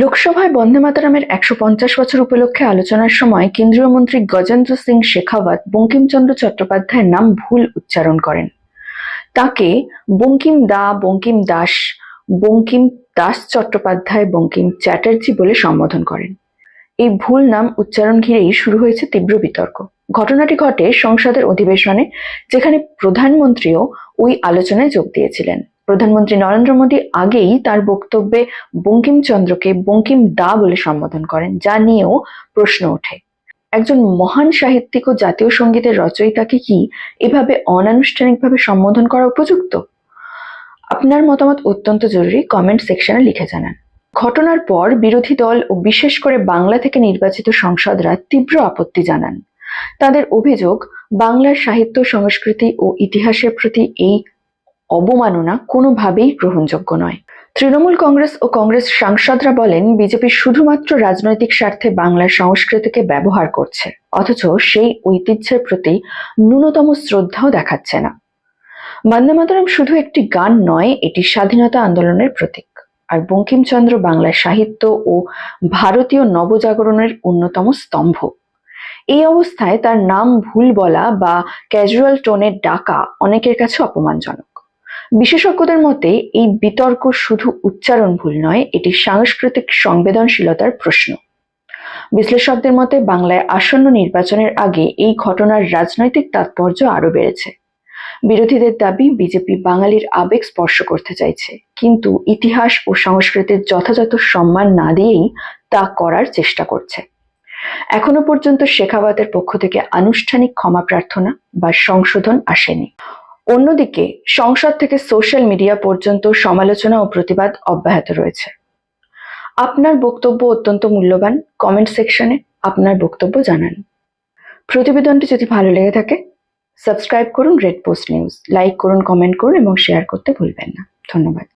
লোকসভায় বন্দে মাতারামের একশো পঞ্চাশ বছর উপলক্ষে আলোচনার সময় কেন্দ্রীয় মন্ত্রী গজেন্দ্র সিং শেখাওয়াত বঙ্কিমচন্দ্র চট্টোপাধ্যায়ের নাম ভুল উচ্চারণ করেন। তাকে বঙ্কিম দা, বঙ্কিম দাস বঙ্কিম দাস চট্টোপাধ্যায়, বঙ্কিম চ্যাটার্জি বলে সম্বোধন করেন। এই ভুল নাম উচ্চারণ ঘিরেই শুরু হয়েছে তীব্র বিতর্ক। ঘটনাটি ঘটে সংসদের অধিবেশনে, যেখানে প্রধানমন্ত্রীও ওই আলোচনায় যোগ দিয়েছিলেন। প্রধানমন্ত্রী নরেন্দ্র মোদী আগেই তার বক্তব্যে বঙ্কিমচন্দ্রকে বঙ্কিম দা বলে সম্বোধন করেন, যা নিয়েও প্রশ্ন ওঠে। একজন মহান সাহিত্যিক ও জাতীয় সঙ্গীতের রচয়িতাকে কি এভাবে অনানুষ্ঠানিকভাবে সম্বোধন করা উপযুক্ত? আপনার মতামত অত্যন্ত জরুরি, কমেন্ট সেকশনে লিখে জানান। ঘটনার পর বিরোধী দল ও বিশেষ করে বাংলা থেকে নির্বাচিত সংসদরা তীব্র আপত্তি জানান। তাদের অভিযোগ, বাংলার সাহিত্য, সংস্কৃতি ও ইতিহাসের প্রতি এই অবমাননা কোনোভাবেই গ্রহণযোগ্য নয়। তৃণমূল কংগ্রেস ও কংগ্রেস সাংসদরা বলেন, বিজেপি শুধুমাত্র রাজনৈতিক স্বার্থে বাংলার সংস্কৃতিকে ব্যবহার করছে, অথচ সেই ঐতিহ্যের প্রতি ন্যূনতম শ্রদ্ধাও দেখাচ্ছে না। বন্দে মাতরম শুধু একটি গান নয়, এটি স্বাধীনতা আন্দোলনের প্রতীক। আর বঙ্কিমচন্দ্র বাংলার সাহিত্য ও ভারতীয় নবজাগরণের অন্যতম স্তম্ভ। এই অবস্থায় তার নাম ভুল বলা বা ক্যাজুয়াল টোনে ডাকা অনেকের কাছে অপমানজনক। বিশেষজ্ঞদের মতে, এই বিতর্ক শুধু উচ্চারণ ভুল নয়, এটি সাংস্কৃতিক সংবেদনশীলতার প্রশ্ন। বিশ্লেষকদের মতে, বাংলায় আসন্ন নির্বাচনের আগে এই ঘটনার রাজনৈতিক তাৎপর্য আরও বেড়েছে। বিরোধীদের দাবি, বিজেপি বাঙালির আবেগ স্পর্শ করতে চাইছে। কিন্তু ইতিহাস ও সংস্কৃতির যথাযথ সম্মান না দিয়েই তা করার চেষ্টা করছে। এখনও পর্যন্ত শেখাওয়াতের পক্ষ থেকে আনুষ্ঠানিক ক্ষমা প্রার্থনা বা সংশোধন আসেনি। অন্যদিকে, সংসদ থেকে সোশ্যাল মিডিয়া পর্যন্ত সমালোচনা ও প্রতিবাদ অব্যাহত রয়েছে। আপনার বক্তব্য অত্যন্ত মূল্যবান। কমেন্ট সেকশনে আপনার বক্তব্য জানান। প্রতিবেদনটি যদি ভালো লেগে থাকে, সাবস্ক্রাইব করুন রেড পোস্ট নিউজ। লাইক করুন, কমেন্ট করুন এবং শেয়ার করতে ভুলবেন না। ধন্যবাদ।